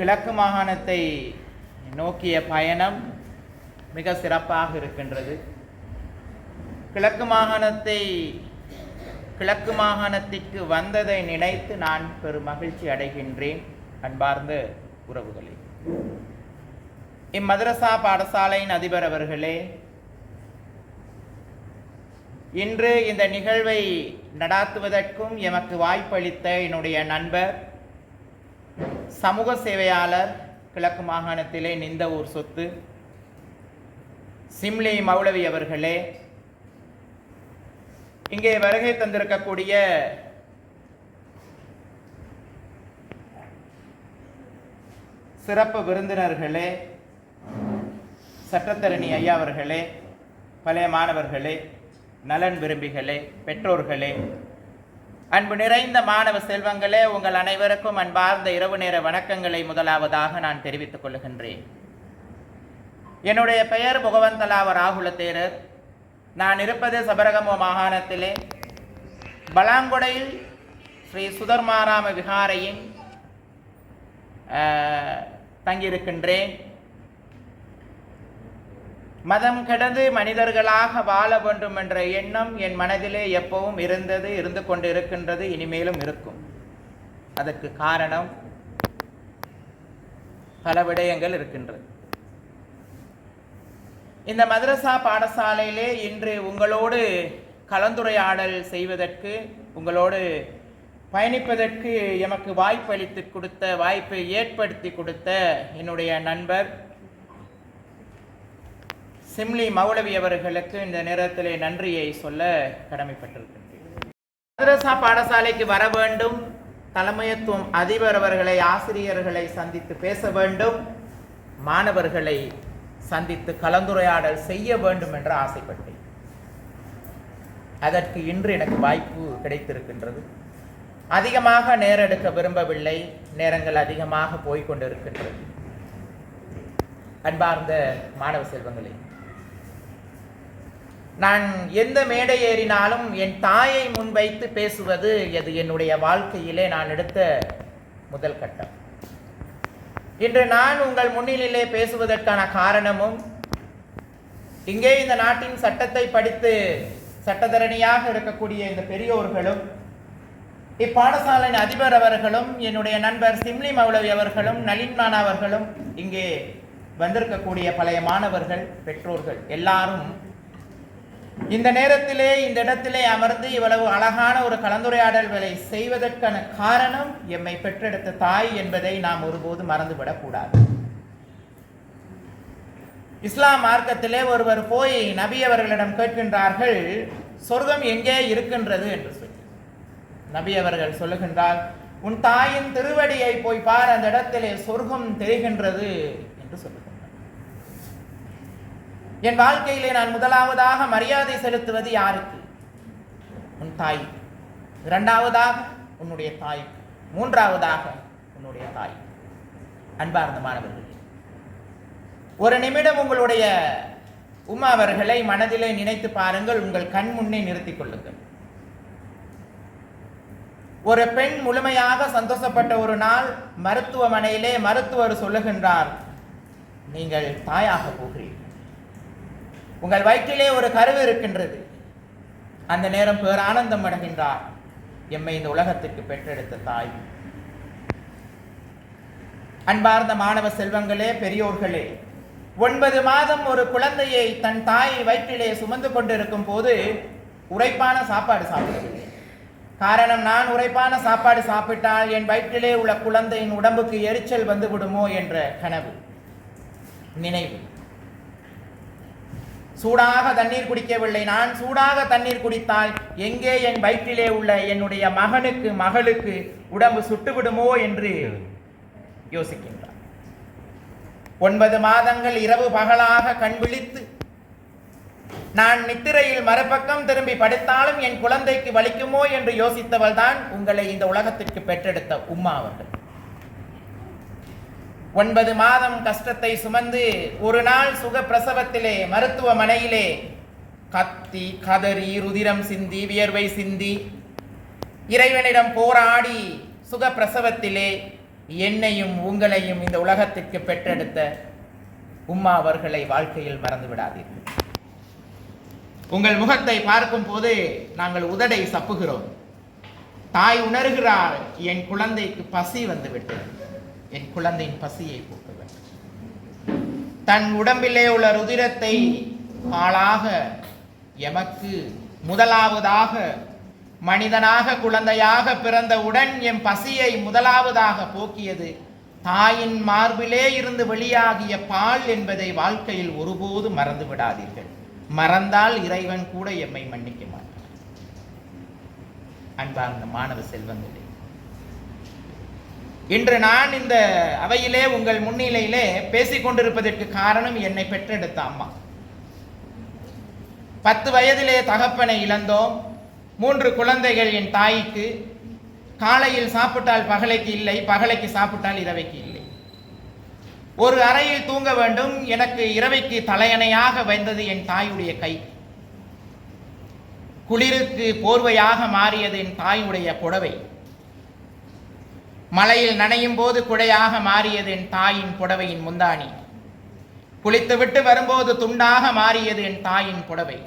கிழக்கு மாகாணத்தை நோக்கிய பயணம் மிக சிறப்பாக இருக்கின்றது. கிழக்கு மாகாணத்தை கிழக்கு மாகாணத்திற்கு வந்ததை நினைத்து நான் பெரும் மகிழ்ச்சி அடைகின்றேன் அன்பார்ந்த உறவுகளே. இம்மதரசா பாடசாலையின் அதிபர் அவர்களே இன்று இந்த நிகழ்வை நடாத்துவதற்கும் எமக்கு வாய்ப்பளித்த என்னுடைய நண்பர் சமூக சேவையாளர் கிழக்கு மாகாணத்திலே நிந்த ஊர் சொத்து. சிம்லி மௌலவி அவர்களே இங்கே வருகை தந்திருக்கக்கூடிய சிறப்பு விருந்தினர்களே சட்டத்தரணி ஐயா அவர்களே பழைய மாணவர்களே நலன் விரும்பிகளே பெற்றோர்களே அன்பு நிறைந்த மாணவ செல்வங்களே உங்கள் அனைவருக்கும் அன்பார்ந்த இரவு நேர வணக்கங்களை முதலாவதாக நான் தெரிவித்துக் கொள்கின்றேன். என்னுடைய பெயர் முகவந்தலாவ ராகுலத்தேரர். நான் இருப்பது சபரகமோ மாகாணத்திலே. பலாங்குடையில் ஸ்ரீ சுதர்மாராம விகாரையின் தங்கியிருக்கின்றேன். மதம் கடந்து மனிதர்களாக வாழ வேண்டும் என்ற எண்ணம் என் மனதிலே எப்பவும் இருந்தது இருந்து கொண்டு இருக்கின்றது இனிமேலும் இருக்கும். அதற்கு காரணம் பல விடயங்கள் இருக்கின்றது. இந்த மதரசா பாடசாலையிலே இன்று உங்களோடு கலந்துரையாடல் செய்வதற்கு உங்களோடு பயணிப்பதற்கு எமக்கு வாய்ப்பளித்து கொடுத்த வாய்ப்பை ஏற்படுத்தி கொடுத்த என்னுடைய நண்பர் சிம்லி மௌலவி அவர்களுக்கு இந்த நேரத்திலே நன்றியை சொல்ல கடமைப்பட்டிருக்கின்றேன். மதரசா பாடசாலைக்கு வர வேண்டும். தலைமையத்துவம் அதிபர் அவர்களை ஆசிரியர்களை சந்தித்து பேச வேண்டும். மாணவர்களை சந்தித்து கலந்துரையாடல் செய்ய வேண்டும் என்று ஆசைப்பட்டேன். அதற்கு இன்று எனக்கு வாய்ப்பு கிடைத்திருக்கின்றது. அதிகமாக நேரெடுக்க விரும்பவில்லை. நேரங்கள் அதிகமாக போய்கொண்டிருக்கின்றது அன்பார்ந்த மாணவ செல்வங்களே நான் எந்த மேடை ஏறினாலும் என் தாயை முன்வைத்து பேசுவது அது என்னுடைய வாழ்க்கையிலே நான் எடுத்த முதல் கட்டம். இன்று நான் உங்கள் முன்னிலையிலே பேசுவதற்கான காரணமும் இங்கே இந்த நாட்டின் சட்டத்தை படித்து சட்டத்தரணியாக இருக்கக்கூடிய இந்த பெரியோர்களும் இப்பாடசாலையின் அதிபர் அவர்களும் என்னுடைய நண்பர் சிம்லி மௌலவி அவர்களும் நளின்மான் அவர்களும் இங்கே வந்திருக்கக்கூடிய பழைய மாணவர்கள் பெற்றோர்கள் எல்லாரும் இந்த நேரத்திலே இந்த இடத்திலே அமர்ந்து இவ்வளவு அழகான ஒரு கலந்துரையாடல்களை செய்வதற்கான காரணம் எம்மை பெற்றெடுத்த தாய் என்பதை நாம் ஒருபோது மறந்துவிடக்கூடாது. இஸ்லாம் மார்க்கத்திலே ஒருவர் போய் நபி அவர்களிடம் கேட்கின்றார்கள் சொர்க்கம் எங்கே இருக்கின்றது? என்று சொல்லி. நபி அவர்கள் சொல்லுகின்றார் உன் தாயின் திருவடியை போய் பார் அந்த இடத்திலே சொர்க்கம் தெரிகின்றது என்று சொல்லுங்கள் என் வாழ்க்கையிலே நான் முதலாவதாக மரியாதை செலுத்துவது யாருக்கு? உன் தாய் இரண்டாவதாக உன்னுடைய தாய் மூன்றாவதாக உன்னுடைய தாய் அன்பார்ந்த மாணவர்களே ஒரு நிமிடம் உங்களுடைய உமா அவர்களை மனதிலே நினைத்து பாருங்கள் உங்கள் கண் முன்னே நிறுத்திக் கொள்ளுங்கள். ஒரு பெண் முழுமையாக சந்தோஷப்பட்ட ஒரு நாள் மருத்துவமனையிலே மருத்துவர் சொல்லுகின்றார் நீங்கள் தாயாக போகிறீர்கள். உங்கள் வயிற்றிலே ஒரு கருவு இருக்கின்றது. அந்த நேரம் பேர் ஆனந்தம் அடைகின்றார். எம்மை இந்த உலகத்திற்கு பெற்றெடுத்த தாய். அன்பார்ந்த மாணவ செல்வங்களே பெரியோர்களே ஒன்பது மாதம் ஒரு குழந்தையை தன் தாய் வயிற்றிலே சுமந்து கொண்டிருக்கும் போது உரைப்பான சாப்பாடு சாப்பிடவில்லை காரணம் நான் உரைப்பான சாப்பாடு சாப்பிட்டால் என் வயிற்றிலே உள்ள குழந்தையின் உடம்புக்கு எரிச்சல் வந்து விடுமோ என்ற கனவு. நினைவு. சூடாக தண்ணீர் குடிக்கவில்லை. நான் சூடாக தண்ணீர் குடித்தால் எங்கே என் வயிற்றிலே உள்ள என்னுடைய மகனுக்கு மகளுக்கு உடம்பு சுட்டுவிடுமோ என்று யோசிக்கின்றார். ஒன்பது மாதங்கள் இரவு பகலாக கண் விழித்து நான் நித்திரையில் மறுபக்கம் திரும்பி படுத்தாலும் என் குழந்தைக்கு வலிக்குமோ என்று யோசித்தவள் தான் உங்களை இந்த உலகத்திற்கு பெற்றெடுத்த உம்மா அவர்கள். ஒன்பது மாதம் கஷ்டத்தை சுமந்து ஒரு நாள் சுக பிரசவத்திலே மருத்துவமனையிலே கத்தி கதறி ருதிரம் சிந்தி வியர்வை சிந்தி இறைவனிடம் போராடி சுக பிரசவத்திலே என்னையும் உங்களையும் இந்த உலகத்திற்கு பெற்றெடுத்த உம்மா அவர்களை வாழ்க்கையில் மறந்து விடாதீர்கள். உங்கள் முகத்தை பார்க்கும் போது நாங்கள் உதடை சப்புகிறோம். தாய் உணர்கிறாள் என் குழந்தைக்கு பசி வந்துவிட்டது. என் குழந்தையின் பசியை போக்க வேண்டும் தன் உடம்பிலே உள்ள ருதிரத்தை ஆளாக எமக்கு முதலாவதாக மனிதனாக குழந்தையாக பிறந்தவுடன் என் பசியை முதலாவதாக போக்கியது. தாயின் மார்பிலே இருந்து வெளியாகிய பால் என்பதை வாழ்க்கையில் ஒருபோது மறந்து விடாதீர்கள். மறந்தால் இறைவன் கூட எம்மை மன்னிக்க மாட்டான் அன்பார்ந்த மாணவ செல்வங்களே இன்று நான் இந்த அவையிலே உங்கள் முன்னிலையிலே பேசிக் கொண்டிருப்பதற்கு காரணம் என்னை பெற்றெடுத்த அம்மா. பத்து வயதிலே தகப்பனை இழந்தோம். மூன்று குழந்தைகள் என் தாய்க்கு. காலையில் சாப்பிட்டால் பகலைக்கு இல்லை பகலைக்கு சாப்பிட்டால் இரவைக்கு இல்லை. ஒரு அறையில் தூங்க வேண்டும். எனக்கு இரவைக்கு தலையணையாக வைந்தது என் தாயுடைய கை. குளிருக்கு போர்வையாக மாறியது என் தாயுடைய புடவை. மலையில் நனையும் போது குடையாக மாறியது என் தாயின் புடவையின் முந்தாணி குளித்துவிட்டு வரும்போது துண்டாக மாறியது என் தாயின் புடவை.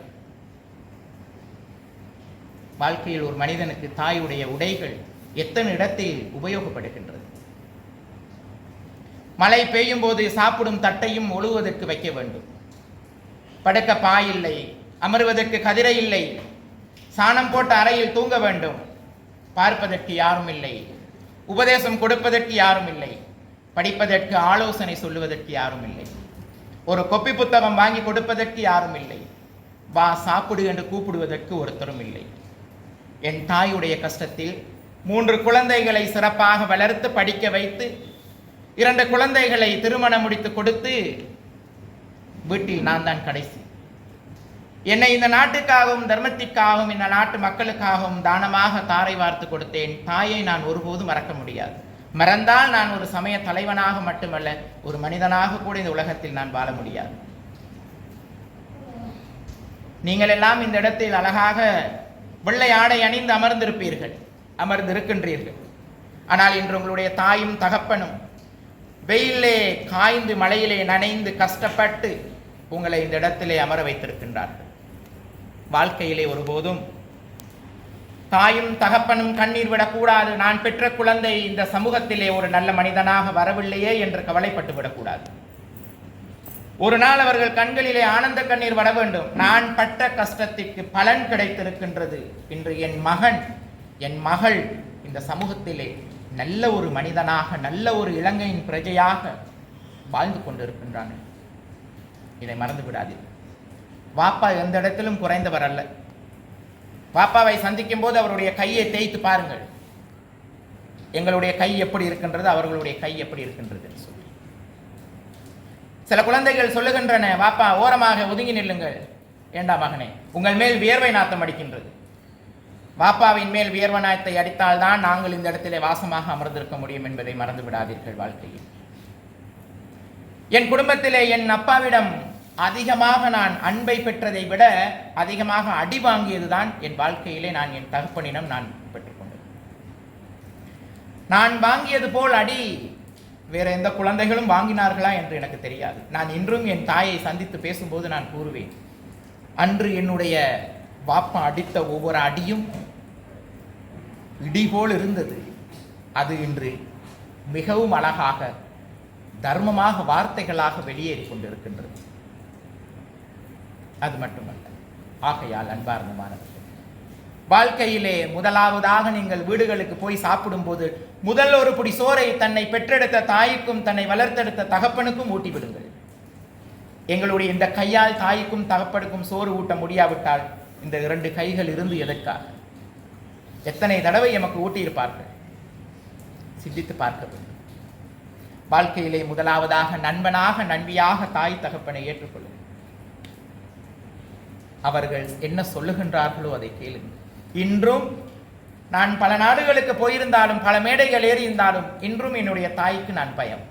வாழ்க்கையில் ஒரு மனிதனுக்கு தாயுடைய உடைகள் எத்தனை இடத்தில் உபயோகப்படுகின்றது? மழை பெய்யும் போது சாப்பிடும் தட்டையும் ஒழுவதற்கு வைக்க வேண்டும். படுக்க பாய் இல்லை அமர்வதற்கு கதிரை இல்லை சாணம் போட்ட அறையில் தூங்க வேண்டும். பார்ப்பதற்கு யாரும் இல்லை. உபதேசம் கொடுப்பதற்கு யாரும் இல்லை. படிப்பதற்கு ஆலோசனை சொல்லுவதற்கு யாரும் இல்லை. ஒரு கொப்பி புத்தகம் வாங்கி கொடுப்பதற்கு யாரும் இல்லை. வா சாப்பிடு என்று கூப்பிடுவதற்கு ஒருத்தரும் இல்லை. என் தாயுடைய கஷ்டத்தில் மூன்று குழந்தைகளை சிறப்பாக வளர்த்து படிக்க வைத்து இரண்டு குழந்தைகளை திருமணம் முடித்து கொடுத்து வீட்டில் நான் தான் கடைசி. என்னை இந்த நாட்டுக்காகவும் தர்மத்திற்காகவும் இந்த நாட்டு மக்களுக்காகவும் தானமாக தாரை வார்த்து கொடுத்தேன். தாயை நான் ஒருபோதும் மறக்க முடியாது. மறந்தால் நான் ஒரு சமய தலைவனாக மட்டுமல்ல ஒரு மனிதனாக கூட இந்த உலகத்தில் நான் வாழ முடியாது. நீங்கள் எல்லாம் இந்த இடத்தில் அழகாக வெள்ளை ஆடை அணிந்து அமர்ந்திருப்பீர்கள். அமர்ந்திருக்கின்றீர்கள். ஆனால் இன்று உங்களுடைய தாயும் தகப்பனும் வெயிலே காய்ந்து மழையிலே நனைந்து கஷ்டப்பட்டு உங்களை இந்த இடத்திலே அமர வைத்திருக்கின்றார்கள். வாழ்க்கையிலே ஒருபோதும். தாயும் தகப்பனும் கண்ணீர் விடக்கூடாது. நான் பெற்ற குழந்தை இந்த சமூகத்திலே ஒரு நல்ல மனிதனாக வரவில்லையே என்று கவலைப்பட்டு விடக்கூடாது. ஒரு நாள் அவர்கள் கண்களிலே ஆனந்த கண்ணீர் வர வேண்டும். நான் பட்ட கஷ்டத்திற்கு பலன் கிடைத்திருக்கின்றது. இன்று என் மகன் என் மகள் இந்த சமூகத்திலே நல்ல ஒரு மனிதனாக நல்ல ஒரு இலங்கையின் பிரஜையாக வாழ்ந்து கொண்டிருக்கின்றான் இதை மறந்து விடாதீர்கள். வாப்பா எந்த இடத்திலும் குறைந்தவர் அல்ல. வாப்பாவை சந்திக்கும் போது அவருடைய கையை தேய்த்து பாருங்கள். எங்களுடைய கை எப்படி இருக்கின்றது அவர்களுடைய கை எப்படி இருக்கின்றது சொல்லி. சில குழந்தைகள் சொல்லுகின்றன வாப்பா ஓரமாக ஒதுங்கி நில்லுங்கள். ஏண்டா மகனே உங்கள் மேல் வியர்வை நாத்தம் அடிக்கின்றது. வாப்பாவின் மேல் வியர்வை நாயத்தை அடித்தால்தான் நாங்கள் இந்த இடத்திலே வாசமாக அமர்ந்திருக்க முடியும் என்பதை மறந்து விடாதீர்கள் வாழ்க்கையில். என் குடும்பத்திலே என் அப்பாவிடம் அதிகமாக நான் அன்பை பெற்றதை விட அதிகமாக அடி வாங்கியதுதான் என் வாழ்க்கையிலே நான் என் தகப்பனிடம் நான் பெற்றுக்கொண்டேன் நான் வாங்கியது போல் அடி வேற எந்த குழந்தைகளும் வாங்கினார்களா என்று எனக்கு தெரியாது. நான் இன்றும் என் தாயை சந்தித்து பேசும்போது நான் கூறுவேன் அன்று என்னுடைய பாப்பா அடித்த ஒவ்வொரு அடியும் இடி போல் இருந்தது. அது இன்று மிகவும் அழகாக தர்மமாக வார்த்தைகளாக வெளியேறி கொண்டிருக்கின்றது. அது மட்டுமல்ல. ஆகையால் அன்பார்ந்த மாணவர்கள் வாழ்க்கையிலே முதலாவதாக நீங்கள் வீடுகளுக்கு போய் சாப்பிடும்போது முதல் ஒரு புடி சோறை தன்னை பெற்றெடுத்த தாய்க்கும் தன்னை வளர்த்தெடுத்த தகப்பனுக்கும் ஊட்டிவிடுங்கள். எங்களுடைய இந்த கையால் தாய்க்கும் தகப்பனுக்கும் சோறு ஊட்ட முடியாவிட்டால் இந்த இரண்டு கைகள் இருந்து எதற்காக? எத்தனை தடவை எமக்கு ஊட்டியிருப்பார்கள்? சிந்தித்து பார்க்க வேண்டும் வாழ்க்கையிலே முதலாவதாக நண்பனாக நன்மையாக தாய் தகப்பனை ஏற்றுக்கொள்ளும் அவர்கள் என்ன சொல்லுகின்றார்களோ அதை கேளுங்கள். இன்றும் நான் பல நாடுகளுக்கு போயிருந்தாலும் பல மேடைகள் ஏறியிருந்தாலும் இன்றும் என்னுடைய தாய்க்கு நான் பயம்.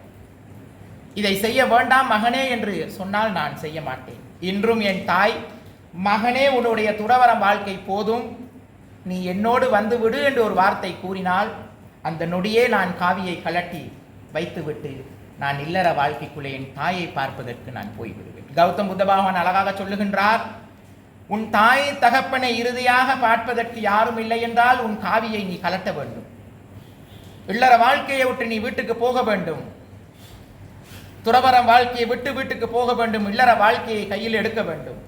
இதை செய்ய வேண்டாம் மகனே என்று சொன்னால் நான் செய்ய மாட்டேன். இன்றும் என் தாய் மகனே உன்னுடைய துறவரம் வாழ்க்கை போதும். நீ என்னோடு வந்து விடு என்று ஒரு வார்த்தை கூறினால் அந்த நொடியே நான் காவியை கலட்டி வைத்துவிட்டு நான் இல்லற வாழ்க்கைக்குள்ளே என் தாயை பார்ப்பதற்கு நான் போய்விடுவேன். கௌதம் புத்த பகவான் அழகாக சொல்லுகின்றார் உன் தாய் தகப்பனை இறுதியாக பார்ப்பதற்கு யாரும் இல்லை என்றால் உன் காவியை நீ கலட்ட வேண்டும். இல்லற வாழ்க்கையை விட்டு நீ வீட்டுக்கு போக வேண்டும். துறவரம் வாழ்க்கையை விட்டு வீட்டுக்கு போக வேண்டும். இல்லற வாழ்க்கையை கையில் எடுக்க வேண்டும்.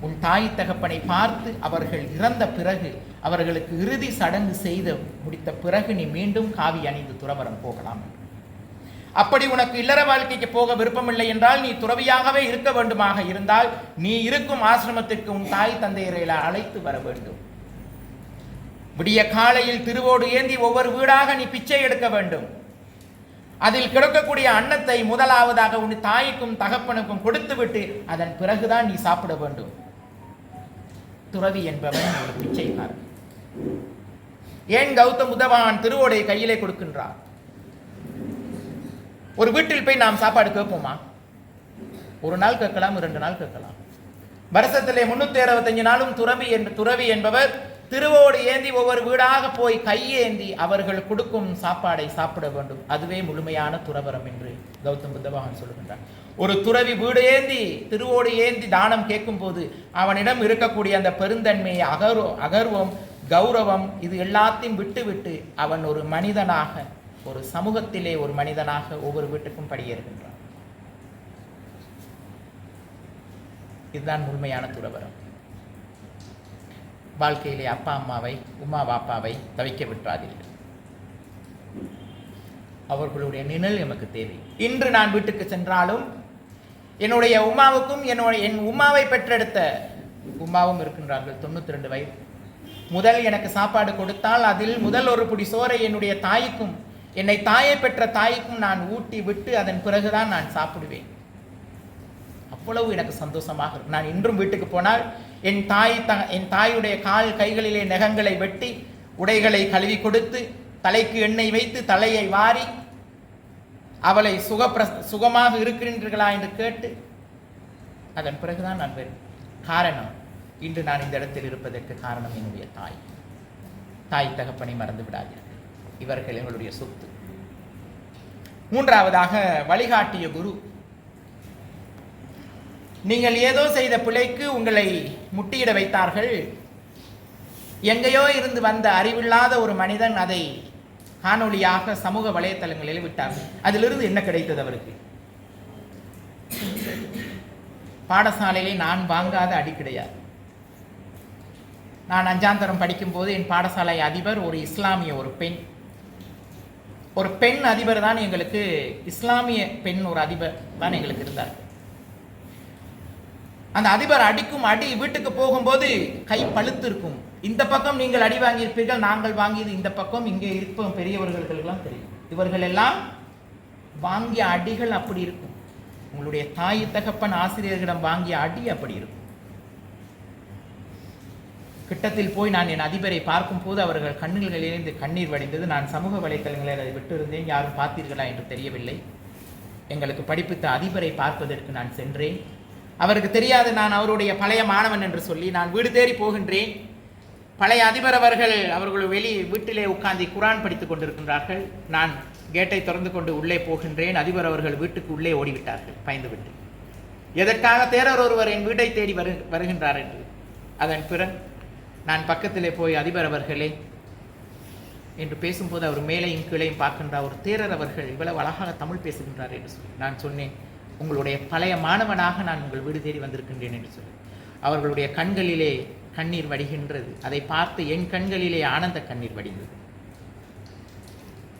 உன் தாய் தகப்பனை பார்த்து அவர்கள் இறந்த பிறகு அவர்களுக்கு இறுதி சடங்கு செய்து முடித்த பிறகு நீ மீண்டும் காவி அணிந்து துறவரம் போகலாம். என்று. அப்படி உனக்கு இல்லற வாழ்க்கைக்கு போக விருப்பமில்லை என்றால் நீ துறவியாகவே இருக்க வேண்டுமாக இருந்தால் நீ இருக்கும் ஆசிரமத்திற்கு உன் தாய் தந்தையரை அழைத்து வர வேண்டும். விடிய காலையில் திருவோடு ஏந்தி ஒவ்வொரு வீடாக நீ பிச்சை எடுக்க வேண்டும். அதில் கிடக்கக்கூடிய அன்னத்தை முதலாவதாக உன் தாய்க்கும் தகப்பனுக்கும் கொடுத்துவிட்டு அதன் பிறகுதான் நீ சாப்பிட வேண்டும். துறவி என்பவன் ஒரு பிச்சைக்காரன். ஏன் கௌதம் புதவான் திருவோடை கையிலே கொடுக்கின்றார் ஒரு வீட்டில் போய் நாம் சாப்பாடு கேட்போமா? ஒரு நாள் கேட்கலாம் இரண்டு நாள் கேட்கலாம். வருஷத்திலே முன்னூத்தி அறுபத்தஞ்சு நாளும் துறவி என்று துறவி என்பவர் திருவோடு ஏந்தி ஒவ்வொரு வீடாக போய் கையேந்தி அவர்கள் கொடுக்கும் சாப்பாடை சாப்பிட வேண்டும். அதுவே முழுமையான துறவரம் என்று கௌதம் புத்தபகவான் சொல்லுகின்றார். ஒரு துறவி வீடு ஏந்தி திருவோடு ஏந்தி தானம் கேட்கும் போது அவனிடம் இருக்கக்கூடிய அந்த பெருந்தன்மை அகர்வம் அகர்வம் கௌரவம் இது எல்லாத்தையும் விட்டு விட்டு அவன் ஒரு மனிதனாக ஒரு சமூகத்திலே ஒரு மனிதனாக ஒவ்வொரு வீட்டுக்கும் படியேறுகின்றான். இதுதான் முழுமையான துறவரம் வாழ்க்கையிலே அப்பா அம்மாவை உமா பாப்பாவை தவிக்க விட்டாதீர்கள். அவர்களுடைய நிழல் எமக்கு தேவை. இன்று நான் வீட்டுக்கு சென்றாலும் என்னுடைய உமாவுக்கும் என்னுடைய என் உமாவை பெற்றெடுத்த உமாவும் இருக்கின்றார்கள். தொண்ணூத்தி ரெண்டு வயது. முதல் எனக்கு சாப்பாடு கொடுத்தால் அதில் முதல் ஒரு புடி சோறை என்னுடைய தாய்க்கும் என்னை தாயை பெற்ற தாய்க்கும் நான் ஊட்டி விட்டு அதன் பிறகுதான் நான் சாப்பிடுவேன். அவ்வளவு எனக்கு சந்தோஷமாக இருக்கும். நான் இன்றும் வீட்டுக்கு போனால் என் தாய் த என் தாயுடைய கால் கைகளிலே நகங்களை வெட்டி உடைகளை கழுவி கொடுத்து தலைக்கு எண்ணெய் வைத்து தலையை வாரி அவளை சுகப்பிர சுகமாக இருக்கின்றீர்களா என்று கேட்டு அதன் பிறகுதான் நான் வெறும். காரணம் இன்று நான் இந்த இடத்தில் இருப்பதற்கு காரணம் என்னுடைய தாய். தாய் தகப்பனை மறந்து விடாதீர்கள் இவர்கள் எங்களுடைய சொத்து. மூன்றாவதாக வழிகாட்டிய குரு நீங்கள் ஏதோ செய்த பிழைக்கு உங்களை முட்டியிட வைத்தார்கள். எங்கேயோ இருந்து வந்த அறிவில்லாத ஒரு மனிதன் அதை காணொளியாக சமூக வலைத்தளங்களில் விட்டார். அதிலிருந்து என்ன கிடைத்தது அவருக்கு? பாடசாலையிலே நான் வாங்காத அடி கிடையாது. நான் அஞ்சாந்தரம் படிக்கும்போது என் பாடசாலை அதிபர் ஒரு இஸ்லாமிய ஒரு பெண். ஒரு பெண் அதிபர் தான் எங்களுக்கு இஸ்லாமிய பெண் ஒரு அதிபர் தான் எங்களுக்கு இருந்தார். அந்த அதிபர் அடிக்கும் அடி வீட்டுக்கு போகும்போது கை பழுத்து இருக்கும் இந்த பக்கம் நீங்கள் அடி வாங்கியிருப்பீர்கள் நாங்கள் வாங்கியது இந்த பக்கம் இங்கே இருப்போம் பெரியவர்களுக்கெல்லாம் தெரியும். இவர்கள் எல்லாம் வாங்கிய அடிகள் அப்படி இருக்கும். உங்களுடைய தாய் தகப்பன் ஆசிரியர்களிடம் வாங்கிய அடி அப்படி இருக்கும். கிட்டத்தில் போய் நான் என் அதிபரை பார்க்கும் போது அவர்கள் கண்ணுகளிலிருந்து கண்ணீர் வடிந்தது. நான் சமூக வலைத்தளங்களில் அதை விட்டிருந்தேன். யாரும் பார்த்தீர்களா என்று தெரியவில்லை. எங்களுக்கு படிப்பித்த அதிபரை பார்ப்பதற்கு நான் சென்றேன். அவருக்கு தெரியாது நான் அவருடைய பழைய மாணவன் என்று சொல்லி நான் வீடு தேடி போகின்றேன். பழைய அதிபர் அவர்கள் அவர்கள் வெளி வீட்டிலே உட்கார்ந்து குரான் படித்துக் கொண்டிருக்கின்றார்கள். நான் கேட்டை திறந்து கொண்டு உள்ளே போகின்றேன். அதிபர் அவர்கள் வீட்டுக்கு உள்ளே ஓடிவிட்டார்கள் பயந்துவிட்டு. எதற்காக தேரர் ஒருவர் என் வீட்டை தேடி வரு வருகின்றார் என்று. அதன் பிறகு நான் பக்கத்திலே போய் அதிபர் அவர்களே என்று பேசும்போது அவர் மேலையும் கீழையும் பார்க்கின்றார் ஒரு தேரர் அவர்கள் இவ்வளவு அழகாக தமிழ் பேசுகின்றார் என்று சொல்லி நான் சொன்னேன். உங்களுடைய பழைய மாணவனாக நான் உங்கள் வீடு தேடி வந்திருக்கின்றேன் என்று சொல்லி. அவர்களுடைய கண்களிலே கண்ணீர் வடிகின்றது. அதை பார்த்து என் கண்களிலே ஆனந்த கண்ணீர் வடிந்தது.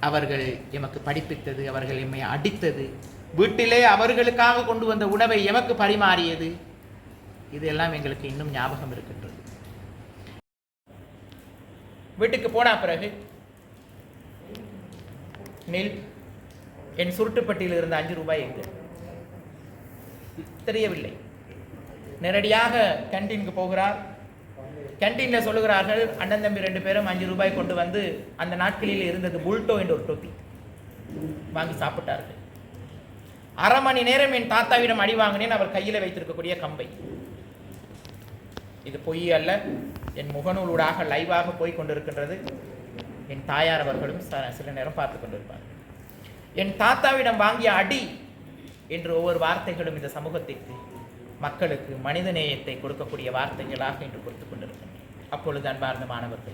அவர்கள் எமக்கு படிப்பித்தது அவர்கள் எம்மை அடித்தது. வீட்டிலே அவர்களுக்காக கொண்டு வந்த உணவை எமக்கு பரிமாறியது. இதெல்லாம் எங்களுக்கு இன்னும் ஞாபகம் இருக்கின்றது. வீட்டுக்கு போன பிறகு நெல். என் சுருட்டுப்பட்டியில் இருந்த அஞ்சு ரூபாய் எங்கு? தெரியவில்லை. நேரடியாக கேன்டீனுக்கு போகிறார். கேன்டீனில் சொல்லுகிறார்கள் அண்ணன் தம்பி ரெண்டு பேரும் அஞ்சு ரூபாய் கொண்டு வந்து அந்த நாட்களில் இருந்தது புல்டோ என்ற ஒரு டொப்பி வாங்கி சாப்பிட்டார்கள். அரை மணி நேரம் என் தாத்தாவிடம் அடி வாங்கினேன் அவர் கையில் வைத்திருக்கக்கூடிய கம்பை. இது பொய் அல்ல. என் முகநூலூடாக லைவாக போய் கொண்டிருக்கின்றது. என் தாயார் அவர்களும் ச- சில நேரம் பார்த்து கொண்டிருப்பார் என் தாத்தாவிடம் வாங்கிய அடி என்று ஒவ்வொரு வார்த்தைகளும் இந்த சமூகத்திற்கு மக்களுக்கு மனிதநேயத்தை கொடுக்கக்கூடிய வார்த்தைகளாக இன்று கொடுத்து கொண்டிருக்கின்றன. அப்பொழுது அன்பார்ந்த மாணவர்கள்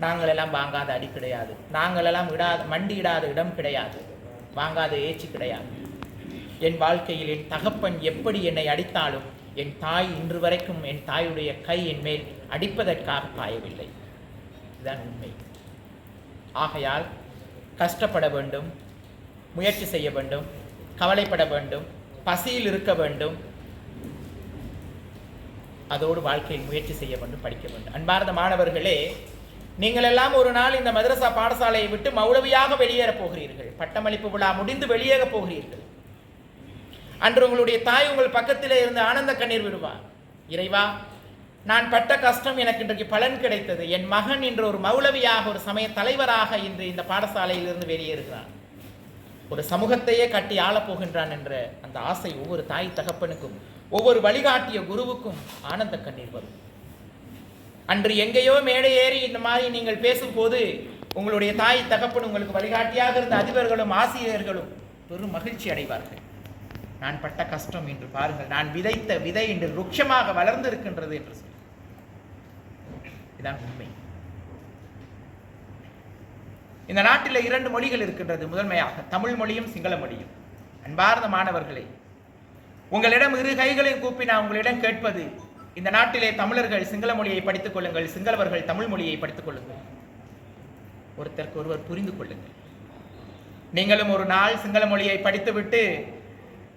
நாங்கள் எல்லாம் வாங்காத அடி கிடையாது. நாங்கள் எல்லாம் இடாத மண்டியிடாத இடம் கிடையாது. வாங்காத ஏச்சி கிடையாது. என் வாழ்க்கையில் என் தகப்பன் எப்படி என்னை அடித்தாலும் என் தாய் இன்று வரைக்கும் என் தாயுடைய கை என் மேல் அடிப்பதற்காக பாயவில்லை. இதுதான் உண்மை. ஆகையால் கஷ்டப்பட வேண்டும் முயற்சி செய்ய வேண்டும் கவலைப்பட வேண்டும் பசியில் இருக்க வேண்டும். அதோடு வாழ்க்கையில் முயற்சி செய்ய வேண்டும் படிக்க வேண்டும். அன்பார்ந்த மாணவர்களே நீங்கள் எல்லாம் ஒரு நாள் இந்த மதரசா பாடசாலையை விட்டு மௌலவியாக வெளியேறப் போகிறீர்கள். பட்டமளிப்பு விழா முடிந்து வெளியேறப் போகிறீர்கள். அன்று உங்களுடைய தாய் உங்கள் பக்கத்திலே இருந்து ஆனந்த கண்ணீர் விடுவார். இறைவா நான் பட்ட கஷ்டம் எனக்கு இன்றைக்கு பலன் கிடைத்தது. என் மகன் இன்று ஒரு மௌலவியாக ஒரு சமய தலைவராக இன்று இந்த பாடசாலையிலிருந்து வெளியேறுகிறான் ஒரு சமூகத்தையே கட்டி ஆளப் போகின்றான் என்ற அந்த ஆசை ஒவ்வொரு தாய் தகப்பனுக்கும் ஒவ்வொரு வழிகாட்டிய குருவுக்கும் ஆனந்த கண்ணீர் வரும். அன்று எங்கேயோ மேடை ஏறி இந்த மாதிரி நீங்கள் பேசும்போது உங்களுடைய தாய் தகப்பன் உங்களுக்கு வழிகாட்டியாக இருந்த அதிபர்களும் ஆசிரியர்களும் பெரும் மகிழ்ச்சி அடைவார்கள். நான் பட்ட கஷ்டம் என்று பாருங்கள். நான் விதைத்த விதை என்று ருட்சமாக வளர்ந்திருக்கின்றது என்று சொல்லி. இதுதான் உண்மை. இந்த நாட்டில் இரண்டு மொழிகள் இருக்கின்றது முதன்மையாக. தமிழ் மொழியும் சிங்கள மொழியும். அன்பார்ந்த மாணவர்களே உங்களிடம் இரு கைகளையும் கூப்பி நான் உங்களிடம் கேட்பது இந்த நாட்டிலே தமிழர்கள் சிங்கள மொழியை படித்துக் கொள்ளுங்கள் சிங்களவர்கள் தமிழ் மொழியை படித்துக் கொள்ளுங்கள். ஒருத்தருக்கு ஒருவர் புரிந்து கொள்ளுங்கள். நீங்களும் ஒரு நாள் சிங்கள மொழியை படித்துவிட்டு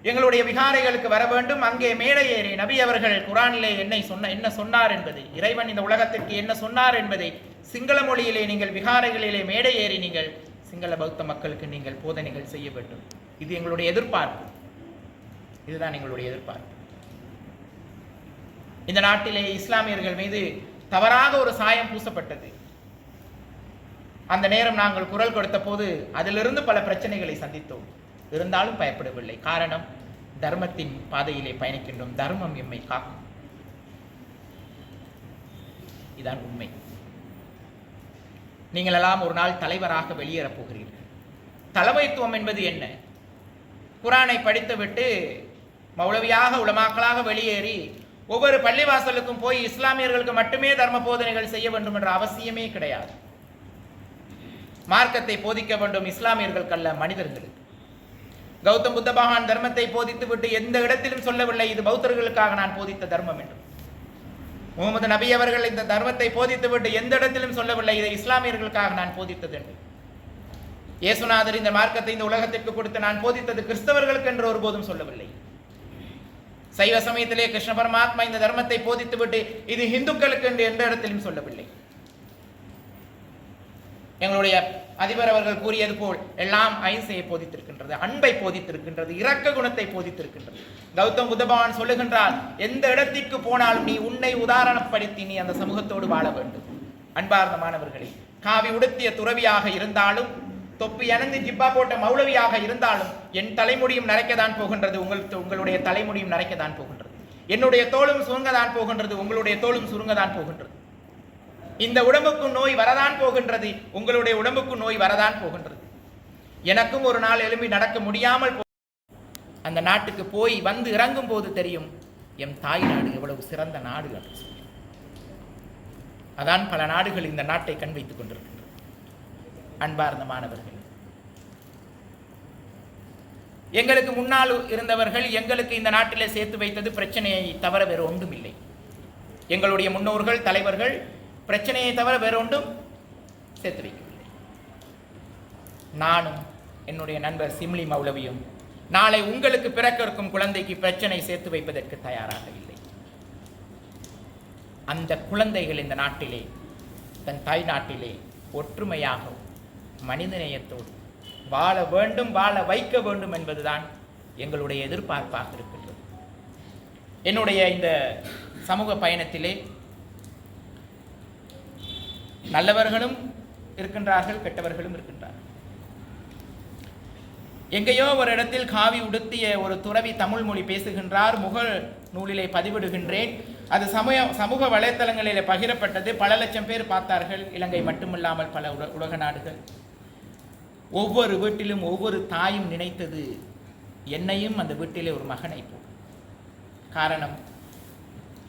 எங்களுடைய விகாரைகளுக்கு வர வேண்டும். அங்கே மேடை ஏறி நபி அவர்கள் குரானிலே என்னை சொன்ன என்ன சொன்னார் என்பதை இறைவன் இந்த உலகத்திற்கு என்ன சொன்னார் என்பதை சிங்கள மொழியிலே நீங்கள் விகாரைகளிலே மேடை ஏறி நீங்கள் சிங்கள பௌத்த மக்களுக்கு நீங்கள் போதனைகள் செய்ய வேண்டும். இது எங்களுடைய எதிர்பார்ப்பு. இதுதான் எங்களுடைய எதிர்பார்ப்பு. இந்த நாட்டிலே இஸ்லாமியர்கள் மீது தவறாக ஒரு சாயம் பூசப்பட்டது. அந்த நேரம் நாங்கள் குரல் கொடுத்த போது அதிலிருந்து பல பிரச்சனைகளை சந்தித்தோம். இருந்தாலும் பயப்படவில்லை. காரணம் தர்மத்தின் பாதையிலே பயணிக்கின்றோம். தர்மம் எம்மை காக்கும். இதான் உண்மை. நீங்கள் எல்லாம் ஒரு நாள் தலைவராக வெளியேறப் போகிறீர்கள். தலைமைத்துவம் என்பது என்ன? குரானை படித்துவிட்டு மௌலவியாக உலமாக்களாக வெளியேறி ஒவ்வொரு பள்ளிவாசலுக்கும் போய் இஸ்லாமியர்களுக்கு மட்டுமே தர்ம போதனைகள் செய்ய வேண்டும் என்ற அவசியமே கிடையாது. மார்க்கத்தை போதிக்க வேண்டும் இஸ்லாமியர்களுக்கல்ல மனிதர்களுக்கு. கௌதம் புத்த பகவான் தர்மத்தை போதித்து விட்டு எந்த இடத்திலும் சொல்லவில்லை. இது பௌத்தர்களுக்காக நான் போதித்த தர்மம் என்று. முகமது நபி அவர்கள் இந்த தர்மத்தை போதித்து விட்டு எந்த இடத்திலும் சொல்லவில்லை. இதை இஸ்லாமியர்களுக்காக நான் போதித்தது என்று. இயேசுநாதர் இந்த மார்க்கத்தை இந்த உலகத்திற்கு கொடுத்து நான் போதித்தது கிறிஸ்தவர்களுக்கு என்று ஒருபோதும் சொல்லவில்லை. சைவ சமயத்திலே கிருஷ்ண பரமாத்மா இந்த தர்மத்தை போதித்து விட்டு இது இந்துக்களுக்கு என்று எந்த இடத்திலும் சொல்லவில்லை. எங்களுடைய அதிபர் அவர்கள் கூறியது போல் எல்லாம் அಹಿಂಸையை போதித்திருக்கின்றது அன்பை போதித்திருக்கின்றது இரக்க குணத்தை போதித்திருக்கின்றது. கௌதம் புதபவான் பகவான் சொல்லுகின்றார் எந்த இடத்திற்கு போனாலும் நீ உன்னை உதாரணப்படுத்தி நீ அந்த சமூகத்தோடு வாழ வேண்டும். அன்பார்ந்த மாணவர்களே காவி உடுத்திய துறவியாக இருந்தாலும் தொப்பி அணைந்து ஜிப்பா போட்ட மௌலவியாக இருந்தாலும் என் தலைமுடியும் நரைக்கதான் போகின்றது உங்கள் உங்களுடைய தலைமுடியும் நரைக்கதான் போகின்றது. என்னுடைய தோளும் சுருங்கதான் போகின்றது உங்களுடைய தோளும் சுருங்கதான் போகின்றது. இந்த உடம்புக்கும் நோய் வரதான் போகின்றது. உங்களுடைய உடம்புக்கும் நோய் வரதான் போகின்றது. எனக்கும் ஒரு நாள் எழும்பி நடக்க முடியாமல் போ- அந்த நாட்டுக்கு போய் வந்து இறங்கும் போது தெரியும் எம் தாய் நாடு எவ்வளவு சிறந்த நாடு என்று சொல்லி. அதான் பல நாடுகள் இந்த நாட்டை கண் வைத்துக் கொண்டிருக்கின்றன. அன்பார்ந்த மாணவர்கள் எங்களுக்கு முன்னால் இருந்தவர்கள் எங்களுக்கு இந்த நாட்டிலே சேர்த்து வைத்தது பிரச்சனையை தவிர வேறு ஒன்றும் இல்லை எங்களுடைய முன்னோர்கள் தலைவர்கள் பிரச்சனையை தவிர வேறு ஒன்றும் சேர்த்து வைக்கவில்லை. நானும் என்னுடைய நண்பர் சிம்லி மௌலவியும் நாளை உங்களுக்கு பிறக்க இருக்கும் குழந்தைக்கு பிரச்சனை சேர்த்து வைப்பதற்கு தயாராக இல்லை. அந்த குழந்தைகள் இந்த நாட்டிலே தன் தாய் நாட்டிலே ஒற்றுமையாக மனிதநேயத்தோடு வாழ வேண்டும் வாழ வைக்க வேண்டும் என்பதுதான் எங்களுடைய எதிர்பார்ப்பாக இருக்கின்றது. என்னுடைய இந்த சமூக பயணத்திலே நல்லவர்களும் இருக்கின்றார்கள் கெட்டவர்களும் இருக்கின்றார்கள். எங்கேயோ ஒரு இடத்தில் காவி உடுத்திய ஒரு துறவி தமிழ் மொழி பேசுகின்றார் முகல் நூலிலே பதிவிடுகின்றேன். அது சமய சமூக வலைத்தளங்களிலே பகிரப்பட்டது. பல லட்சம் பேர் பார்த்தார்கள். இலங்கை மட்டுமில்லாமல் பல உல- உலக நாடுகள். ஒவ்வொரு வீட்டிலும் ஒவ்வொரு தாயும் நினைத்தது என்னையும் அந்த வீட்டிலே ஒரு மகனை போ காரணம்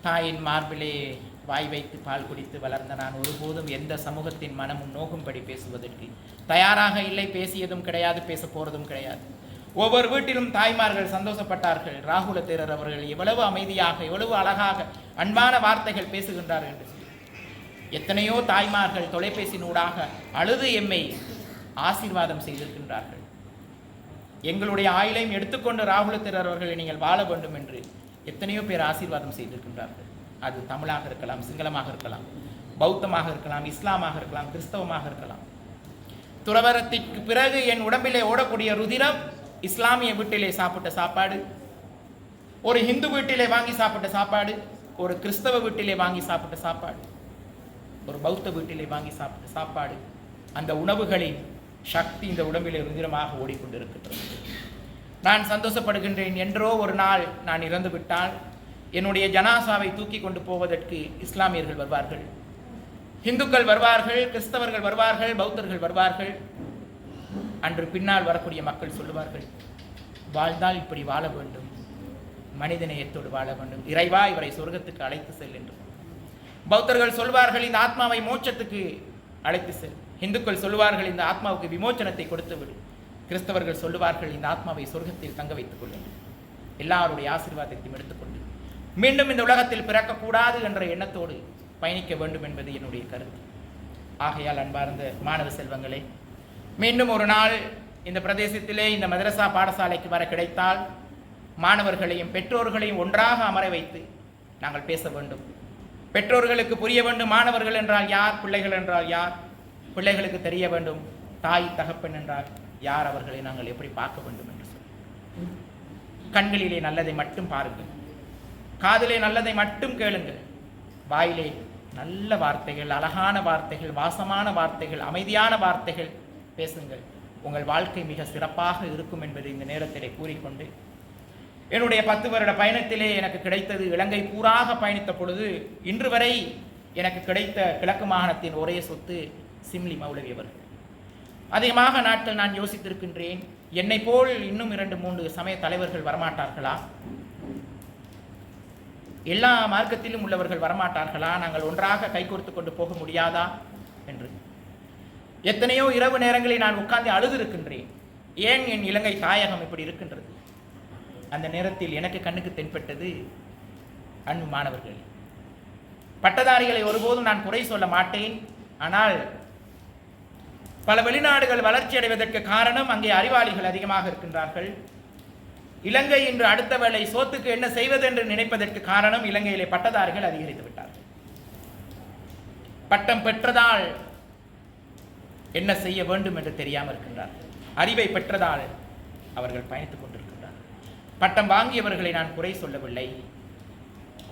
தாயின் மார்பிலே வாய் வைத்து பால் குடித்து வளர்ந்த நான் ஒருபோதும் எந்த சமூகத்தின் மனமும் நோகும்படி பேசுவதற்கு தயாராக இல்லை பேசியதும் கிடையாது பேச போறதும் கிடையாது. ஒவ்வொரு வீட்டிலும் தாய்மார்கள் சந்தோஷப்பட்டார்கள். ராகுல தேரர் அவர்கள் எவ்வளவு அமைதியாக எவ்வளவு அழகாக அன்பான வார்த்தைகள் பேசுகின்றார்கள் என்று எத்தனையோ தாய்மார்கள் தொலைபேசியினூடாக அழுது எம்மை ஆசீர்வாதம் செய்திருக்கின்றார்கள். எங்களுடைய ஆயுளையும் எடுத்துக்கொண்டு ராகுல தேரர் அவர்களை நீங்கள் வாழ வேண்டும் என்று எத்தனையோ பேர் ஆசீர்வாதம் செய்திருக்கின்றார்கள். அது தமிழாக இருக்கலாம் சிங்களமாக இருக்கலாம் பௌத்தமாக இருக்கலாம் இஸ்லாமாக இருக்கலாம் கிறிஸ்தவமாக இருக்கலாம். துறவரத்திற்கு பிறகு என் உடம்பிலே ஓடக்கூடிய ருதிரம் இஸ்லாமிய வீட்டிலே சாப்பிட்ட சாப்பாடு ஒரு ஹிந்து வீட்டிலே வாங்கி சாப்பிட்ட சாப்பாடு ஒரு கிறிஸ்தவ வீட்டிலே வாங்கி சாப்பிட்ட சாப்பாடு ஒரு பௌத்த வீட்டிலே வாங்கி சாப்பிட்ட சாப்பாடு அந்த உணவுகளின் சக்தி இந்த உடம்பிலே ருதிரமாக ஓடிக்கொண்டிருக்கின்றது. நான் சந்தோஷப்படுகின்றேன் என்றோ ஒரு நாள் நான் இறந்து விட்டால் என்னுடைய ஜனாசாவை தூக்கி கொண்டு போவதற்கு இஸ்லாமியர்கள் வருவார்கள். இந்துக்கள் வருவார்கள் கிறிஸ்தவர்கள் வருவார்கள் பௌத்தர்கள் வருவார்கள். அன்று பின்னால் வரக்கூடிய மக்கள் சொல்லுவார்கள் வாழ்ந்தால் இப்படி வாழ வேண்டும். மனிதநேயத்தோடு வாழ வேண்டும். இறைவா இவரை சொர்க்கத்துக்கு அழைத்து செல் என்று. பௌத்தர்கள் சொல்வார்கள் இந்த ஆத்மாவை மோட்சத்துக்கு அழைத்து செல். இந்துக்கள் சொல்வார்கள் இந்த ஆத்மாவுக்கு விமோச்சனத்தை கொடுத்து விடு. கிறிஸ்தவர்கள் சொல்லுவார்கள் இந்த ஆத்மாவை சொர்க்கத்தில் தங்க வைத்துக் கொள்ளுங்கள். எல்லாருடைய ஆசீர்வாதத்தையும் எடுத்துக்கொண்டு மீண்டும் இந்த உலகத்தில் பிறக்கக்கூடாது என்ற எண்ணத்தோடு பயணிக்க வேண்டும் என்பது என்னுடைய கருத்து. ஆகையால் அன்பார்ந்த மாணவ செல்வங்களே மீண்டும் ஒரு நாள் இந்த பிரதேசத்திலே இந்த மதரசா பாடசாலைக்கு வர கிடைத்தால் மாணவர்களையும் பெற்றோர்களையும் ஒன்றாக அமர வைத்து நாங்கள் பேச வேண்டும். பெற்றோர்களுக்கு புரிய வேண்டும் மாணவர்கள் என்றால் யார் பிள்ளைகள் என்றால் யார் பிள்ளைகளுக்கு தெரிய வேண்டும் தாய் தகப்பன் என்றால் யார் அவர்களை நாங்கள் எப்படி பார்க்க வேண்டும் என்று சொல்லி. கண்களிலே நல்லதை மட்டும் பாருங்கள். காதிலே நல்லதை மட்டும் கேளுங்கள். வாயிலே நல்ல வார்த்தைகள் அழகான வார்த்தைகள் வாசமான வார்த்தைகள் அமைதியான வார்த்தைகள் பேசுங்கள். உங்கள் வாழ்க்கை மிக சிறப்பாக இருக்கும் என்பதை இந்த நேரத்திலே கூறிக்கொண்டு என்னுடைய பத்து வருட பயணத்திலே எனக்கு கிடைத்தது இலங்கை பூராக பயணித்த பொழுது இன்று வரை எனக்கு கிடைத்த கிழக்கு மாகாணத்தின் ஒரே சொத்து சிம்லி மௌலவி அவர்கள். அதிகமாக நாட்கள் நான் யோசித்திருக்கின்றேன் என்னை போல் இன்னும் இரண்டு மூன்று சமய தலைவர்கள் வரமாட்டார்களா? எல்லா மார்க்கத்திலும் உள்ளவர்கள் வரமாட்டார்களா? நாங்கள் ஒன்றாக கைகோர்த்து கொண்டு போக முடியாதா? என்று. எத்தனையோ இரவு நேரங்களில் நான் உட்கார்ந்து அழுதிருக்கின்றேன். ஏன் என் இலங்கை தாயகம் இப்படி இருக்கின்றது? அந்த நேரத்தில் எனக்கு கண்ணுக்கு தென்பட்டது அன்பு மாணவர்கள். பட்டதாரிகளை ஒருபோதும் நான் குறை சொல்ல மாட்டேன். ஆனால் பல வெளிநாடுகள் வளர்ச்சி அடைவதற்கு காரணம் அங்கே அறிவாளிகள் அதிகமாக இருக்கின்றார்கள். இலங்கை இன்று அடுத்த வேளை சோத்துக்கு என்ன செய்வது என்று நினைப்பதற்கு காரணம் இலங்கையிலே பட்டதாரிகள் அதிகரித்து விட்டார்கள். பட்டம் பெற்றதால் என்ன செய்ய வேண்டும் என்று தெரியாமல் இருக்கின்றார்கள். அறிவை பெற்றதால் அவர்கள் பயணித்துக் கொண்டிருக்கின்றார்கள். பட்டம் வாங்கியவர்களை நான் குறை சொல்லவில்லை.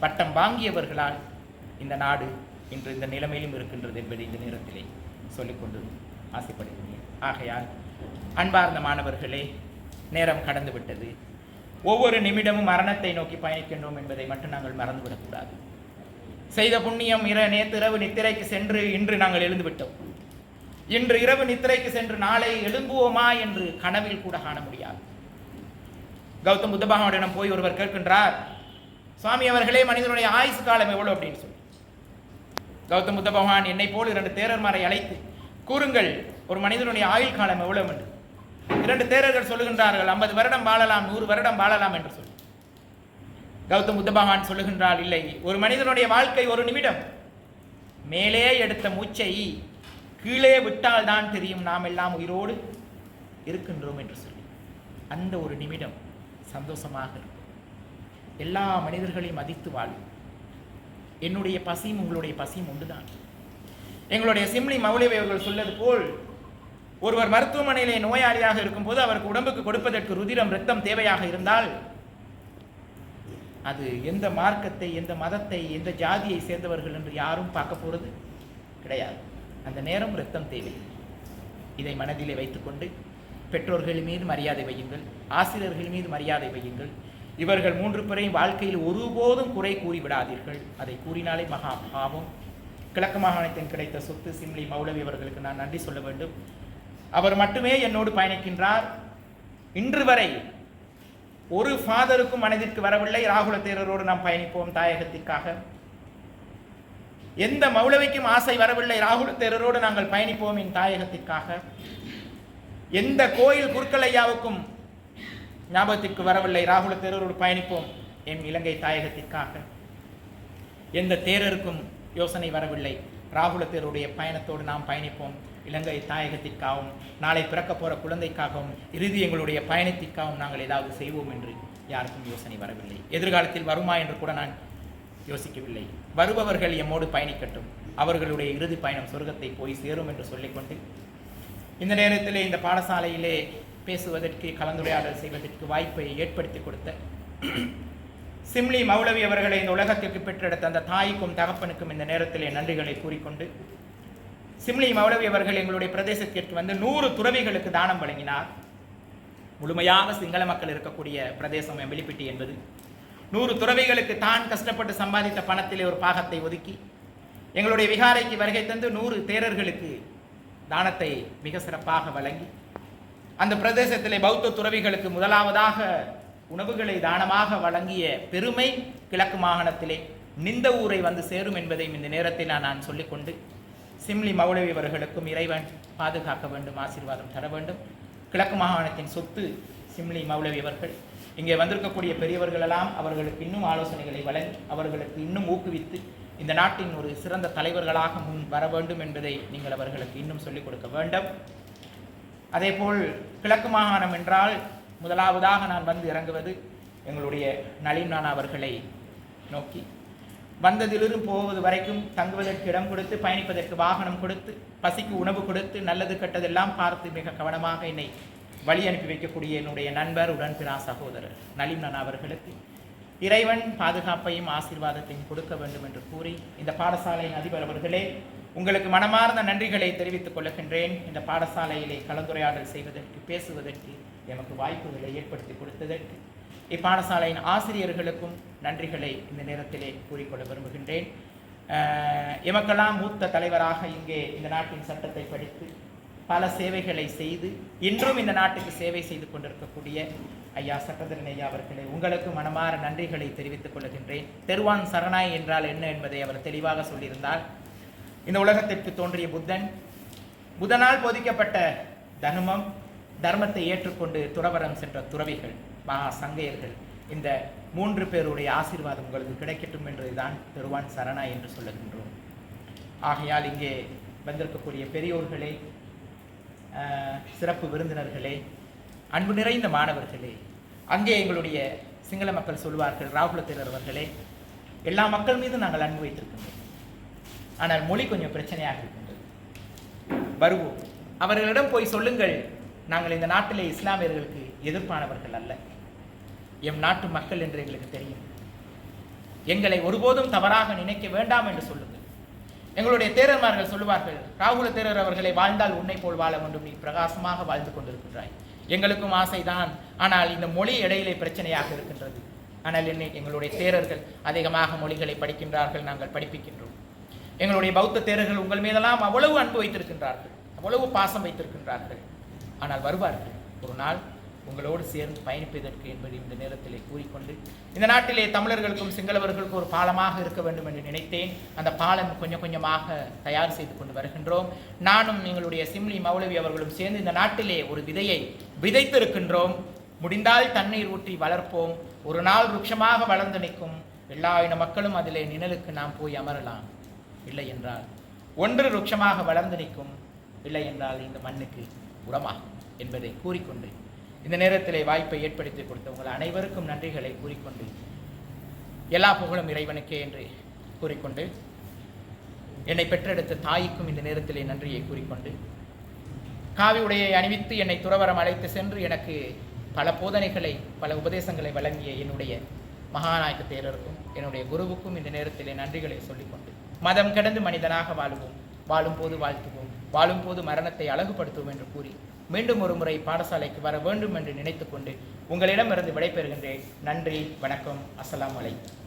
பட்டம் வாங்கியவர்களால் இந்த நாடு இன்று இந்த நிலைமையிலும் இருக்கின்றது என்பதை இந்த நேரத்திலே சொல்லிக்கொண்டு ஆசைப்படுகிறேன். ஆகையால் அன்பார்ந்த மாணவர்களே நேரம் கடந்து விட்டது ஒவ்வொரு நிமிடமும் மரணத்தை நோக்கி பயணிக்கின்றோம் என்பதை மட்டும் நாங்கள் மறந்துவிடக்கூடாது. செய்த புண்ணியம் இர நேற்று நித்திரைக்கு சென்று இன்று நாங்கள் எழுந்துவிட்டோம். இன்று இரவு நித்திரைக்கு சென்று நாளை எழும்புவோமா என்று கனவில் கூட காண முடியாது. கௌதம் புத்த பகவானிடம் போய் ஒருவர் கேட்கின்றார் சுவாமி அவர்களே மனிதனுடைய ஆயுசு காலம் எவ்வளோ அப்படின்னு சொல்லி. கௌதம் புத்த பகவான் என்னை போல் இரண்டு தேரர்மாரை அழைத்து கூறுங்கள் ஒரு மனிதனுடைய ஆயுள் காலம் எவ்வளவு என்று இரண்டு தேரர்கள் சொல்லுகின்றார்கள் ஐம்பது வருடம் வாழலாம் நூறு வருடம் வாழலாம் என்று சொல்லி. கௌதம் புத்த பகவான் சொல்லுகின்றால் இல்லை ஒரு மனிதனுடைய வாழ்க்கை ஒரு நிமிடம். மேலே எடுத்த மூச்சை கீழே விட்டால் தான் தெரியும் நாம் எல்லாம் உயிரோடு இருக்கின்றோம் என்று சொல்லி. அந்த ஒரு நிமிடம் சந்தோஷமாக இருக்கும். எல்லா மனிதர்களையும் மதித்து வாழும் என்னுடைய பசியும் உங்களுடைய பசியும் ஒன்றுதான் எங்களுடைய சிம்லி மௌலிவை அவர்கள் சொல்லது போல் ஒருவர் மருத்துவமனையிலே நோயாளியாக இருக்கும்போது அவருக்கு உடம்புக்கு கொடுப்பதற்கு ருதிரம் ரத்தம் தேவையாக இருந்தால் அது எந்த மார்க்கத்தை எந்த மதத்தை எந்த ஜாதியை சேர்ந்தவர்கள் என்று யாரும் பார்க்க போகிறது கிடையாது. அந்த நேரம் ரத்தம் தேவை. இதை மனதிலே வைத்துக்கொண்டு பெற்றோர்கள் மீது மரியாதை வையுங்கள் ஆசிரியர்கள் மீது மரியாதை வையுங்கள். இவர்கள் மூன்று பேரையும் வாழ்க்கையில் ஒருபோதும் குறை கூறி விடாதீர்கள் அதை கூறினாலே மகா பாவம். கிழக்கு மாகாணத்தின் கிடைத்த சொத்து சிம்லி மௌலவி அவர்களுக்கு நான் நன்றி சொல்ல வேண்டும். அவர் மட்டுமே என்னோடு பயணிக்கின்றார். இன்று வரை ஒரு ஃபாதருக்கும் மனதிற்கு வரவில்லை. ராகுல தேரரோடு நாம் பயணிப்போம் தாயகத்திற்காக. எந்த மௌலவிக்கும் ஆசை வரவில்லை. ராகுல தேரரோடு நாங்கள் பயணிப்போம் என் தாயகத்திற்காக. எந்த கோயில் குருக்கலையாவுக்கும் ஞாபகத்திற்கு வரவில்லை. ராகுல தேரரோடு பயணிப்போம் என் இலங்கை தாயகத்திற்காக. எந்த தேரருக்கும் யோசனை வரவில்லை. ராகுல தேருடைய பயணத்தோடு நாம் பயணிப்போம். இலங்கை தாயகத்திற்காகவும் நாளை பிறக்க போகிற குழந்தைக்காகவும் இறுதி எங்களுடைய பயணத்திற்காகவும் நாங்கள் ஏதாவது செய்வோம் என்று யாருக்கும் யோசனை வரவில்லை. எதிர்காலத்தில் வருமா என்று கூட நான் யோசிக்கவில்லை. வருபவர்கள் எம்மோடு பயணிக்கட்டும். அவர்களுடைய இறுதி பயணம் சொர்க்கத்தை போய் சேரும் என்று சொல்லிக்கொண்டு இந்த நேரத்திலே இந்த பாடசாலையிலே பேசுவதற்கு கலந்துரையாடல் செய்வதற்கு வாய்ப்பை ஏற்படுத்தி கொடுத்த சிம்லி மௌலவி அவர்களை இந்த உலகத்திற்கு பெற்றெடுத்த அந்த தாய்க்கும் தகப்பனுக்கும் இந்த நேரத்திலே நன்றிகளை கூறிக்கொண்டு சிம்லி மௌலவி அவர்கள் எங்களுடைய பிரதேசத்திற்கு வந்து நூறு துறவிகளுக்கு தானம் வழங்கினார். முழுமையாக சிங்கள மக்கள் இருக்கக்கூடிய பிரதேசம் வெளிப்பிட்டி என்பது. நூறு துறவிகளுக்கு தான் கஷ்டப்பட்டு சம்பாதித்த பணத்திலே ஒரு பாகத்தை ஒதுக்கி எங்களுடைய விகாரைக்கு வருகை தந்து நூறு தேரர்களுக்கு தானத்தை மிக சிறப்பாக வழங்கி அந்த பிரதேசத்திலே பௌத்த துறவிகளுக்கு முதலாவதாக உணவுகளை தானமாக வழங்கிய பெருமை கிழக்கு மாகாணத்திலே நிந்த ஊரை வந்து சேரும் என்பதையும் இந்த நேரத்தில் நான் நான் சொல்லிக்கொண்டு சிம்லி மௌலவி அவர்களுக்கும் இறைவன் பாதுகாக்க வேண்டும் ஆசீர்வாதம் தர வேண்டும். கிழக்கு மாகாணத்தின் சொத்து சிம்லி மௌலவி அவர்கள் இங்கே வந்திருக்கக்கூடிய பெரியவர்களெல்லாம் அவர்களுக்கு இன்னும் ஆலோசனைகளை வழங்கி அவர்களுக்கு இன்னும் ஊக்குவித்து இந்த நாட்டின் ஒரு சிறந்த தலைவர்களாக முன் வர வேண்டும் என்பதை நீங்கள் அவர்களுக்கு இன்னும் சொல்லிக் கொடுக்க வேண்டும். அதேபோல் கிழக்கு மாகாணம் என்றால் முதலாவதாக நான் வந்து இறங்குவது எங்களுடைய நளின் நானா அவர்களை நோக்கி வந்ததிலிருந்து போவது வரைக்கும் தங்குவதற்கு இடம் கொடுத்து பயணிப்பதற்கு வாகனம் கொடுத்து பசிக்கு உணவு கொடுத்து நல்லது கெட்டதெல்லாம் பார்த்து மிக கவனமாக என்னை வழி அனுப்பி வைக்கக்கூடிய என்னுடைய நண்பர் உடன்பிறா சகோதரர் நலிம்னன் அவர்களுக்கு இறைவன் பாதுகாப்பையும் ஆசீர்வாதத்தையும் கொடுக்க வேண்டும் என்று கூறி இந்த பாடசாலையின் அதிபர் அவர்களே உங்களுக்கு மனமார்ந்த நன்றிகளை தெரிவித்துக் கொள்கின்றேன். இந்த பாடசாலையிலே கலந்துரையாடல் செய்வதற்கு பேசுவதற்கு எமக்கு வாய்ப்புகளை ஏற்படுத்தி கொடுத்ததற்கு இப்பாடசாலையின் ஆசிரியர்களுக்கும் நன்றிகளை இந்த நேரத்திலே கூறிக்கொள்ள விரும்புகின்றேன். எமக்கெல்லாம் மூத்த தலைவராக இங்கே இந்த நாட்டின் சட்டத்தை படித்து பல சேவைகளை செய்து இன்றும் இந்த நாட்டுக்கு சேவை செய்து கொண்டிருக்கக்கூடிய ஐயா சட்டத்தரன் ஐயா அவர்களே உங்களுக்கு மனமாற நன்றிகளை தெரிவித்துக் கொள்கின்றேன். தெருவான் சரணாய் என்றால் என்ன என்பதை அவர் தெளிவாக சொல்லியிருந்தார். இந்த உலகத்திற்கு தோன்றிய புத்தன் புதனால் போதிக்கப்பட்ட தனுமம் தர்மத்தை ஏற்றுக்கொண்டு துறவரம் சென்ற துறவிகள். மகா சங்கையர்கள். இந்த மூன்று பேருடைய ஆசீர்வாதம் உங்களுக்கு கிடைக்கட்டும் என்றுதான் தெருவான் சரணா என்று சொல்லுகின்றோம். ஆகையால் இங்கே வந்திருக்கக்கூடிய பெரியோர்களே சிறப்பு விருந்தினர்களே அன்பு நிறைந்த மாணவர்களே அங்கே எங்களுடைய சிங்கள மக்கள் சொல்வார்கள் ராகுலத்தினர் அவர்களே எல்லா மக்கள் மீதும் நாங்கள் அன்பு வைத்திருக்கின்றோம். ஆனால் மொழி கொஞ்சம் பிரச்சனையாக இருக்கின்றது. வருவோம். அவர்களிடம் போய் சொல்லுங்கள். நாங்கள் இந்த நாட்டிலே இஸ்லாமியர்களுக்கு எதிர்ப்பானவர்கள் அல்ல. எம் நாட்டு மக்கள் என்று எங்களுக்கு தெரியும். எங்களை ஒருபோதும் தவறாக நினைக்க வேண்டாம் என்று சொல்லுங்கள். எங்களுடைய தேரர்மார்கள் சொல்லுவார்கள் ராகுல தேரர் அவர்களை வாழ்ந்தால் உன்னை போல் வாழ வேண்டும். நீ பிரகாசமாக வாழ்ந்து கொண்டிருக்கின்றாய். எங்களுக்கும் ஆசைதான். ஆனால் இந்த மொழி இடையிலே பிரச்சனையாக இருக்கின்றது. ஆனால் என்னை எங்களுடைய தேரர்கள் அதிகமாக மொழிகளை படிக்கின்றார்கள். நாங்கள் படிப்பிக்கின்றோம். எங்களுடைய பௌத்த தேரர்கள் உங்கள் மீதெல்லாம் அவ்வளவு அன்பு வைத்திருக்கின்றார்கள். அவ்வளவு பாசம் வைத்திருக்கின்றார்கள். ஆனால் வருவார்கள். ஒரு நாள் உங்களோடு சேர்ந்து பயணிப்பதற்கு என்பது இந்த நேரத்திலே கூறிக்கொண்டு இந்த நாட்டிலே தமிழர்களுக்கும் சிங்களவர்களுக்கும் ஒரு பாலமாக இருக்க வேண்டும் என்று நினைத்தேன். அந்த பாலம் கொஞ்சம் கொஞ்சமாக தயார் செய்து கொண்டு வருகின்றோம். நானும் எங்களுடைய சிம்லி மௌலவி அவர்களும் சேர்ந்து இந்த நாட்டிலே ஒரு விதையை விதைத்திருக்கின்றோம். முடிந்தால் தண்ணீர் ஊற்றி வளர்ப்போம். ஒரு நாள் விருட்சமாக வளர்ந்து நிற்கும் எல்லா இன மக்களும் அதிலே நிழலுக்கு நாம் போய் அமரலாம். இல்லை என்றால் ஒன்று விருட்சமாக வளர்ந்து நிற்கும் இல்லை என்றால் இந்த மண்ணுக்கு உரமாகும் என்பதை கூறிக்கொண்டு இந்த நேரத்திலே வாய்ப்பை ஏற்படுத்தி கொடுத்த உங்கள் அனைவருக்கும் நன்றிகளை கூறிக்கொண்டு எல்லா புகழும் இறைவனுக்கே என்று கூறிக்கொண்டு என்னை பெற்றெடுத்த தாய்க்கும் இந்த நேரத்திலே நன்றியை கூறிக்கொண்டு காவி உடையை அணிவித்து என்னை துறவரம் அழைத்து சென்று எனக்கு பல போதனைகளை பல உபதேசங்களை வழங்கிய என்னுடைய மகாநாயக தேரருக்கும் என்னுடைய குருவுக்கும் இந்த நேரத்திலே நன்றிகளை சொல்லிக்கொண்டு மதம் கடந்து மனிதனாக வாழுவோம். வாழும்போது வாழ்த்துவோம். வாழும் போது மரணத்தை அழகுபடுத்துவோம் என்று கூறி மீண்டும் ஒரு முறை பாடசாலைக்கு வர வேண்டும் என்று நினைத்துக்கொண்டு உங்களிடமிருந்து விடைபெறுகின்றேன். நன்றி வணக்கம் அஸ்லாம் வலைக்கம்